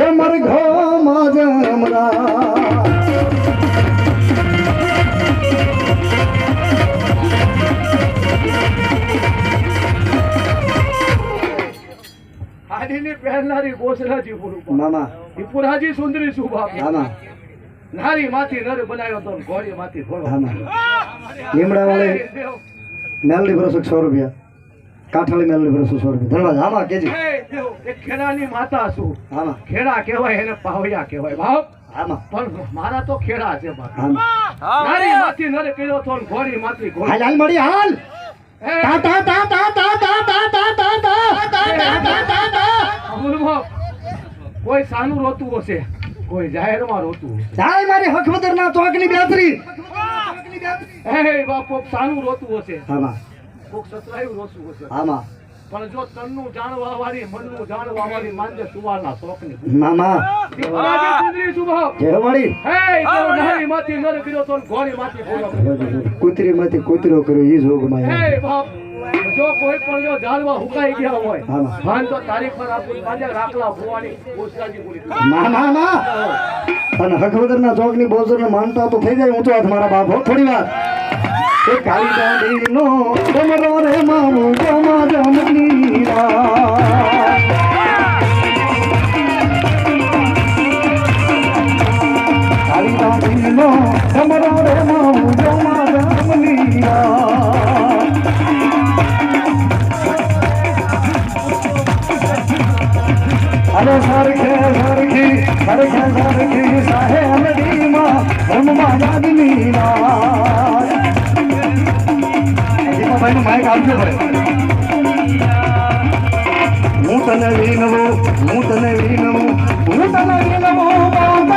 એ મરઘોમાં જમરા હાડીની પહેરનારી ગોસરાજી પુરુપા. મામા પુરાજી સુંદરી સુભા. મામા નારી માંથી નર બનાવ્યો તો ઘોડી માંથી ઘોડો. લીમડા વાળે મેલડી ભરોસો સો રૂપિયા. કાઠાળી મેલડી ભરોસો સો રૂપિયા ધન્યવાદ આમાં કેજી એ ખેડાની માતા છું આમાં ખેડા કહેવાય એને પાવયા કહેવાય ભાવ આમાં પણ મારા તો ખેડા છે નારી માંથી નર કર્યો તો ઘોડી માંથી ઘોડો હાલ હાલ મળી હાલ તા તા તા તા તા તા તા તા તા તા તા તા તા તા તા કોઈ સાનું રોતું હશે કોઈ જાહેરમાં રોતું હશે જાય મારી હકવદર ના ચોકની બેતરી હે બાપ કોક સાનું રોતું હશે કોક સસરાયું રોતું હશે આમાં? પણ જો તનનું જાણવા વાળી મનનું જાણવા વાળી માંજે સુવારના શોખની મામા. દીપરાજી સુંદરી સ્વભાવ. જે મળી હે તો નારી માંથી કૂતરી માંથી કૂતરો કર્યો ઈ જોગમાં હે બાપ જો કોઈ પણ જો જાળવા હુકાઈ ગયા હોય ભાન તો તારીખ પર આપું પાંજે રાખલા ભુવાની ઓછરાજી પૂરી ના ના ના અને હકવદર ના ચોકની બોઝર ને માનતા તો થઈ જાય ઊંચો હાથ મારા બાપ હો થોડી વાર. એ કાળી દાંડી નો કમરો રે સરખે સરખી સરખે સરખી. ભાઈનું માઇક આપજો ભાઈ. હું તને વિનવું હું તને વિનવું હું તને વિનવું